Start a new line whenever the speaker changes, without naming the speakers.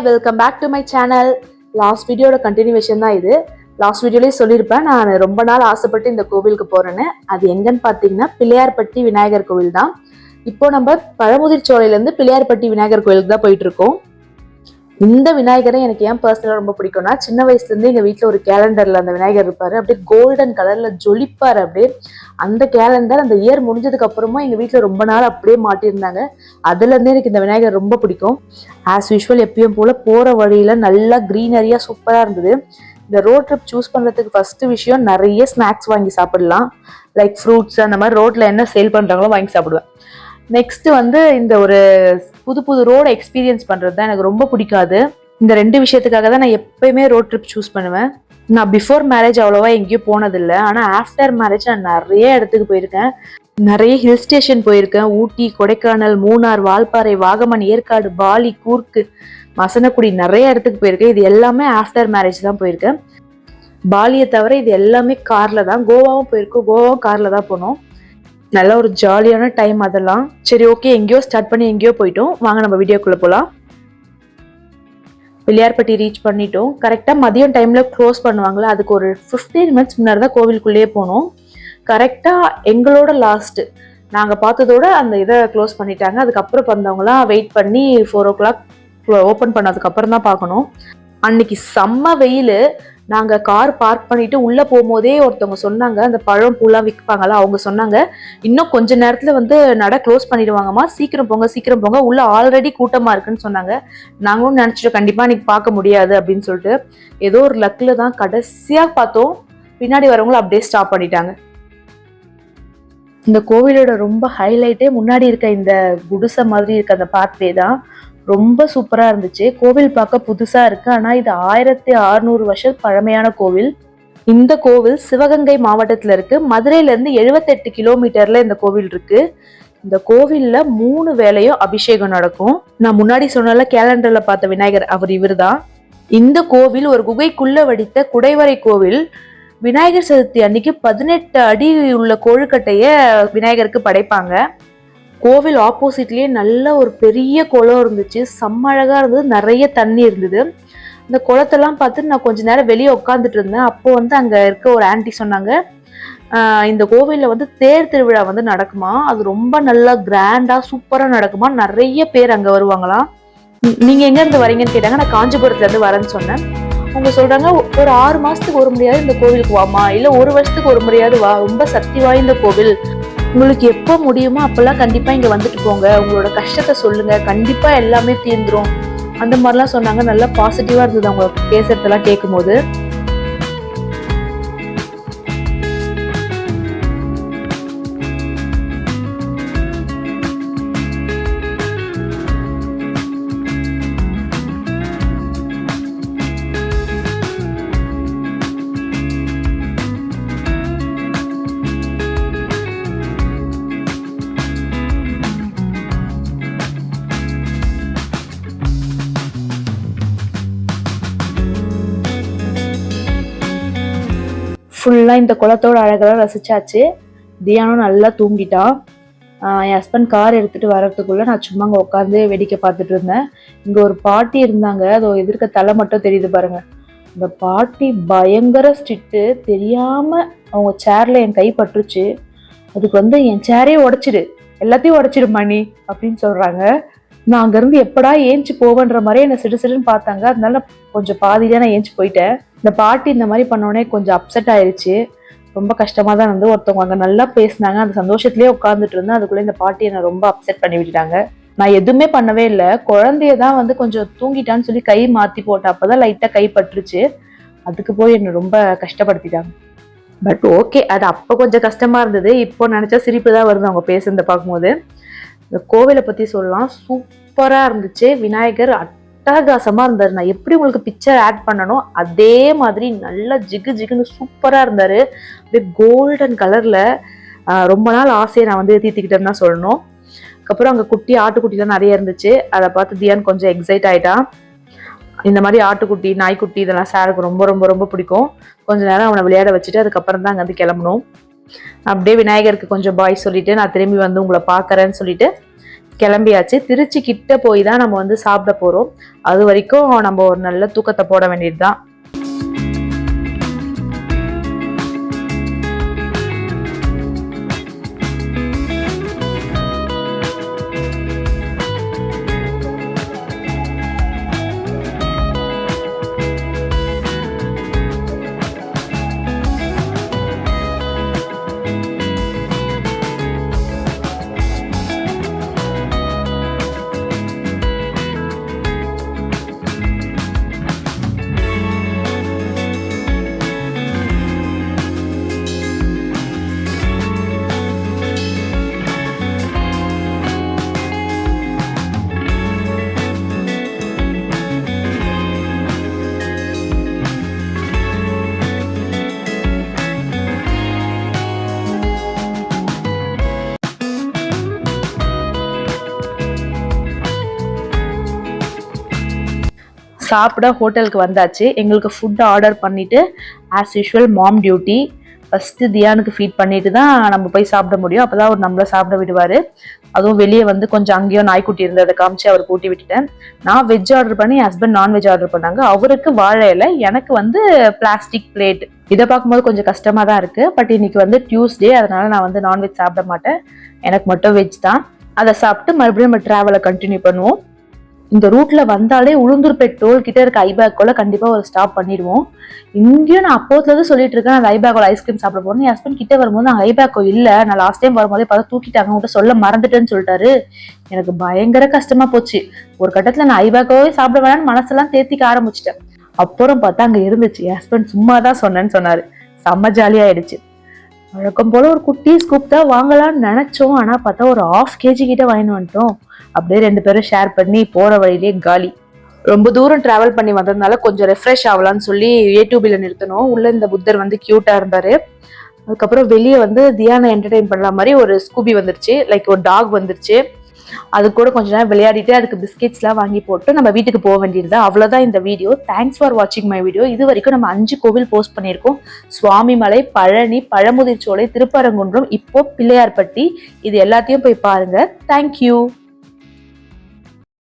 Hi welcome back to my channel last வீடியோட continuation தான் இது. லாஸ்ட் வீடியோலேயே சொல்லியிருப்பேன். நான் ரொம்ப நாள் ஆசைப்பட்டு இந்த கோவிலுக்கு போறேன்னு. அது எங்கன்னு பார்த்தீங்கன்னா பிள்ளையார்பட்டி விநாயகர் கோவில் தான். இப்போ நம்ம பழமுதிர் சோலையிலேருந்து பிள்ளையார்பட்டி விநாயகர் கோவிலுக்கு தான் போயிட்டு இருக்கோம். இந்த விநாயகரை எனக்கு ஏன் பர்சனலாக ரொம்ப பிடிக்கும்னா சின்ன வயசுலேருந்து எங்கள் வீட்டில் ஒரு கேலண்டரில் அந்த விநாயகர் இருப்பார். அப்படியே கோல்டன் கலரில் ஜொலிப்பார் அப்படியே. அந்த கேலண்டர் அந்த இயர் முடிஞ்சதுக்கு அப்புறமா எங்கள் வீட்டில் ரொம்ப நாள் அப்படியே மாட்டியிருந்தாங்க. அதுலேருந்தே எனக்கு இந்த விநாயகர் ரொம்ப பிடிக்கும். ஆஸ் யூஷுவல் எப்பயும் போல் போகிற வழியில் நல்லா க்ரீனரியாக சூப்பராக இருந்தது. இந்த ரோட் ட்ரிப் சூஸ் பண்ணுறதுக்கு ஃபஸ்ட்டு விஷயம் நிறைய ஸ்நாக்ஸ் வாங்கி சாப்பிடலாம். லைக் ஃப்ரூட்ஸ் அந்த மாதிரி ரோட்டில் என்ன சேல் பண்ணுறாங்களோ வாங்கி சாப்பிடுவேன். நெக்ஸ்ட் வந்து இந்த ஒரு புது புது ரோடை எக்ஸ்பீரியன்ஸ் பண்ணுறது தான் எனக்கு ரொம்ப பிடிக்காது. இந்த ரெண்டு விஷயத்துக்காக தான் நான் எப்பயுமே ரோட் ட்ரிப் சூஸ் பண்ணுவேன். நான் பிஃபோர் மேரேஜ் அவ்வளோவா எங்கேயும் போனதில்லை. ஆனால் ஆஃப்டர் மேரேஜ் நான் நிறைய இடத்துக்கு போயிருக்கேன். நிறைய ஹில் ஸ்டேஷன் போயிருக்கேன். ஊட்டி கொடைக்கானல் மூணார் வால்பாறை வாகமன் ஏற்காடு பாலி கூர்க்கு மசனக்குடி நிறைய இடத்துக்கு போயிருக்கேன். இது எல்லாமே ஆஃப்டர் மேரேஜ் தான் போயிருக்கேன். பாலியை தவிர இது எல்லாமே காரில் தான். கோவாவும் போயிருக்கோம். கோவாவும் காரில் தான் போனோம். நல்ல ஒரு ஜாலியான டைம் அதெல்லாம். சரி ஓகே எங்கேயோ ஸ்டார்ட் பண்ணி எங்கேயோ போயிட்டோம். வாங்க நம்ம வீடியோக்குள்ளே போகலாம் பிள்ளையார்பட்டி ரீச் பண்ணிட்டோம். கரெக்டாக மதியம் டைமில் க்ளோஸ் பண்ணுவாங்களே அதுக்கு ஒரு ஃபிஃப்டீன் மினிட்ஸ் முன்னாடி தான் கோவிலுக்குள்ளேயே போனோம். கரெக்டாக எங்களோட லாஸ்ட்டு நாங்கள் பார்த்ததோட அந்த இதை க்ளோஸ் பண்ணிட்டாங்க. அதுக்கப்புறம் வந்தவங்களாம் வெயிட் பண்ணி ஃபோர் ஓ கிளாக் ஓப்பன் பண்ணதுக்கப்புறம் தான் பார்க்கணும். அன்னைக்கு செம்ம வெயில். நாங்கள் கார் பார்க் பண்ணிட்டு உள்ளே போகும்போதே ஒருத்தவங்க சொன்னாங்க அந்த பழம் பூலாம் விற்பாங்களா அவங்க சொன்னாங்க இன்னும் கொஞ்ச நேரத்தில் வந்து நட க்ளோஸ் பண்ணிடுவாங்கம்மா. சீக்கிரம் போங்க சீக்கிரம் போங்க. உள்ள ஆல்ரெடி கூட்டமாக இருக்குன்னு சொன்னாங்க. நாங்களும் நினச்சிட்டோம் கண்டிப்பாக இன்னைக்கு பார்க்க முடியாது அப்படின்னு சொல்லிட்டு ஏதோ ஒரு லக்கில் தான் கடைசியாக பார்த்தோம். பின்னாடி வரவங்களும் அப்படியே ஸ்டாப் பண்ணிட்டாங்க. இந்த கோவிலோட ரொம்ப ஹைலைட்டே முன்னாடி இருக்க இந்த குடிசை மாதிரி இருக்க அந்த பாத்வே தான். ரொம்ப சூப்பராக இருந்துச்சு. கோவில் பார்க்க புதுசாக இருக்குது ஆனால் இது ஆயிரத்தி அறுநூறு வருஷம் பழமையான கோவில். இந்த கோவில் சிவகங்கை மாவட்டத்தில் இருக்குது மதுரையிலேருந்து எழுபத்தெட்டு கிலோமீட்டரில் இந்த கோவில் இருக்குது இந்த கோவில்ல மூணு வேளையும் அபிஷேகம் நடக்கும். நான் முன்னாடி சொன்னால கேலண்டர்ல பார்த்த விநாயகர் அவர் இவர்தான். இந்த கோவில் ஒரு குகைக்குள்ள வடித்த குடைவரை கோவில். விநாயகர் சதுர்த்தி அன்னைக்கு பதினெட்டு அடி உள்ள கொழுக்கட்டைய விநாயகருக்கு படைப்பாங்க. கோவில் ஆப்போசிட்லேயே நல்ல ஒரு பெரிய குளம் இருந்துச்சு. செம்ம அழகாக இருந்தது. நிறைய தண்ணி இருந்தது. இந்த குளத்தெல்லாம் பார்த்து நான் கொஞ்ச நேரம் வெளியே உட்காந்துட்டு இருந்தேன். அப்போ வந்து அங்கே இருக்க ஒரு ஆன்ட்டி சொன்னாங்க இந்த கோவிலில் வந்து தேர் திருவிழா வந்து நடக்குமா? அது ரொம்ப நல்லா கிராண்டாக சூப்பராக நடக்குமா? நிறைய பேர் அங்கே வருவாங்களாம். நீங்கள் எங்கேருந்து வரீங்கன்னு கேட்டாங்க. நான் காஞ்சிபுரத்துலேருந்து வரேன்னு சொன்னேன். அவங்க சொல்கிறாங்க ஒரு ஆறு மாதத்துக்கு ஒரு முறையாவது இந்த கோவிலுக்கு வாமா இல்லை ஒரு வருஷத்துக்கு ஒரு முறையாவது வா. ரொம்ப சக்தி வாய்ந்த கோவில். உங்களுக்கு எப்போ முடியுமோ அப்போல்லாம் கண்டிப்பாக இங்கே வந்துட்டு போங்க. உங்களோட கஷ்டத்தை சொல்லுங்க. கண்டிப்பாக எல்லாமே தீர்ந்துரும். அந்த மாதிரிலாம் சொன்னாங்க. நல்லா பாசிட்டிவாக இருந்தது அவங்க பேசுறதெல்லாம் கேட்கும்போது ஃபுல்லாக இந்த குளத்தோட அழகெல்லாம் ரசிச்சாச்சு. தியானம் நல்லா தூங்கிட்டான் என் ஹஸ்பண்ட் கார் எடுத்துகிட்டு வர்றதுக்குள்ளே நான் சும்மா அங்கே உட்காந்து வேடிக்கை பார்த்துட்டு இருந்தேன். இங்கே ஒரு பாட்டி இருந்தாங்க. அதோ எதிர்க்க தலை மட்டும் தெரியுது பாருங்கள் இந்த பாட்டி பயங்கர ஸ்ட்ரிக்ட்டு தெரியாமல் அவங்க சேரில் என் கை பட்டுருச்சு. அதுக்கு வந்து என் சேரே உடச்சிடு. எல்லாத்தையும் உடச்சிடு மணி அப்படின்னு சொல்கிறாங்க நான் அங்கேருந்து எப்படா ஏஞ்சி போவேன்ற மாதிரி என்னை சிடு சிடுன்னு பார்த்தாங்க. அதனால கொஞ்சம் பாதியிலே நான் ஏஞ்சி போயிட்டேன். இந்த பாட்டி இந்த மாதிரி பண்ணோடனே கொஞ்சம் அப்செட் ஆயிடுச்சு ரொம்ப கஷ்டமாக தான் வந்து ஒருத்தவங்க அங்கே நல்லா பேசினாங்க. அந்த சந்தோஷத்துலேயே உட்காந்துட்டு இருந்தேன் அதுக்குள்ளே இந்த பாட்டி என்னை ரொம்ப அப்செட் பண்ணி விட்டுட்டாங்க. நான் எதுவுமே பண்ணவே இல்லை. குழந்தைய தான் வந்து கொஞ்சம் தூங்கிட்டான்னு சொல்லி கை மாத்தி போட்ட அப்பதான் லைட்டாக கை பட்டுருச்சு. அதுக்கு போய் என்னை ரொம்ப கஷ்டப்படுத்திட்டாங்க. பட் ஓகே அது அப்போ கொஞ்சம் கஷ்டமாக இருந்தது. இப்போ நினச்சா சிரிப்பு தான் வருது அவங்க பேசுறத பார்க்கும்போது. இந்த கோவிலை பற்றி சொல்லலாம். சூப்பராக இருந்துச்சு. விநாயகர் அட் அட்டகாசமாக இருந்தார். நான் எப்படி உங்களுக்கு பிக்சர் ஆட் பண்ணணும் அதே மாதிரி நல்லா ஜிகு ஜிகுன்னு சூப்பராக இருந்தார். அப்படியே கோல்டன் கலரில் ரொம்ப நாள் ஆசையை நான் வந்து தீர்த்திக்கிட்டேன்னு தான் சொல்லணும். அதுக்கப்புறம் அங்கே குட்டி ஆட்டுக்குட்டிலாம் நிறைய இருந்துச்சு. அதை பார்த்து தியான் கொஞ்சம் எக்ஸைட் ஆகிட்டான் இந்த மாதிரி ஆட்டுக்குட்டி நாய்க்குட்டி இதெல்லாம் சாருக்கு ரொம்ப ரொம்ப ரொம்ப பிடிக்கும். கொஞ்ச நேரம் அவனை விளையாட வச்சுட்டு அதுக்கப்புறம் தான் அங்கேருந்து கிளம்பணும். அப்படியே விநாயகருக்கு கொஞ்சம் பாய் சொல்லிட்டு நான் திரும்பி வந்து உங்களை பார்க்கறேன்னு சொல்லிட்டு கிளம்பியாச்சு. திருச்சி கிட்ட போய் தான் நம்ம வந்து சாப்பிட போகிறோம் அது வரைக்கும் நம்ம ஒரு நல்ல தூக்கத்தை போட வேண்டியது தான் சாப்பிட ஹோட்டலுக்கு வந்தாச்சு. எங்களுக்கு ஃபுட் ஆர்டர் பண்ணிட்டு as usual mom duty first தியானுக்கு feed பண்ணிட்டு தான் நம்ம போய் சாப்பிட முடியும். அப்போ தான் அவர் நம்மள சாப்பிட விடுவார். அதுவும் வெளியே வந்து கொஞ்சம் அங்கேயும் நாய்க்குட்டி இருந்ததை காமிச்சு அவர் கூட்டி விட்டுட்டேன். நான் வெஜ் ஆர்டர் பண்ணி ஹஸ்பண்ட் நான்வெஜ் ஆர்டர் பண்ணாங்க. அவருக்கு வாழை இலை எனக்கு வந்து பிளாஸ்டிக் பிளேட் இதை பார்க்கும்போது கொஞ்சம் கஷ்டமாக தான் இருக்குது பட் இன்னைக்கு வந்து டியூஸ்டே அதனால நான் வந்து நான்வெஜ் சாப்பிட மாட்டேன். எனக்கு மட்டும் வெஜ் தான். அதை சாப்பிட்டு மறுபடியும் நம்ம ட்ராவலை கண்டினியூ பண்ணுவோம். இந்த ரூட்ல வந்தாலே உளுந்தூர்பேட் டோல் கிட்ட இருக்க ஐபேக்கோல கண்டிப்பா ஒரு ஸ்டாப் பண்ணிடுவோம். இங்கேயும் நான் அப்போத்துல இருந்து சொல்லிட்டு இருக்கேன் அந்த ஐபேக்கோல ஐஸ்கிரீம் சாப்பிட போறேன் என் ஹஸ்பண்ட் கிட்ட வரும்போது நான் ஐபேக்கோ இல்ல நான் லாஸ்ட் டைம் வரும்போதே பார்த்து தூக்கிட்டாங்க உங்கள்கிட்ட சொல்ல மறந்துட்டேன்னு சொல்லிட்டாரு. எனக்கு பயங்கர கஷ்டமா போச்சு. ஒரு கட்டத்துல நான் ஐபேக்கோவே சாப்பிட வேணாம்னு மனசெல்லாம் தேத்திக்க ஆரம்பிச்சிட்டேன். அப்புறம் பார்த்தா அங்க இருந்துச்சு. என் ஹஸ்பண்ட் சும்மா தான் சொன்னேன்னு சொன்னாரு. செம்ம ஜாலியாயிடுச்சு வழக்கம் போல் ஒரு குட்டி ஸ்கூப் தான் வாங்கலாம்னு நினச்சோம். ஆனால் பார்த்தா ஒரு ஆஃப் கேஜி கிட்ட வாங்கிட்டு வந்துட்டோம். அப்படியே ரெண்டு பேரும் ஷேர் பண்ணி போகிற வழியிலே காலி. ரொம்ப தூரம் ட்ராவல் பண்ணி வந்ததுனால கொஞ்சம் ரெஃப்ரெஷ் ஆகலாம்னு சொல்லி யூடியூபில் நிறுத்தணும் உள்ளே இந்த புத்தர் வந்து க்யூட்டாக இருந்தார். அதுக்கப்புறம் வெளியே வந்து தியானை என்டர்டைன் பண்ணலாம் மாதிரி ஒரு ஸ்கூபி வந்துருச்சு. லைக் ஒரு டாக் வந்துருச்சு. அது கூட கொஞ்ச நேரம் விளையாடிட்டு அதுக்கு பிஸ்கெட்ஸ்லாம் வாங்கி போட்டு நம்ம வீட்டுக்கு போக வேண்டியது அவ்வளோதான் இந்த வீடியோ தேங்க்ஸ் ஃபார் வாட்சிங் மை வீடியோ இது வரைக்கும் நம்ம அஞ்சு கோவில் போஸ்ட் பண்ணியிருக்கோம். சுவாமிமலை பழனி பழமுதிர்ச்சோலை திருப்பரங்குன்றம் இப்போ பிள்ளையார்பட்டி. இது எல்லாத்தையும் போய் பாருங்க. தேங்க்யூ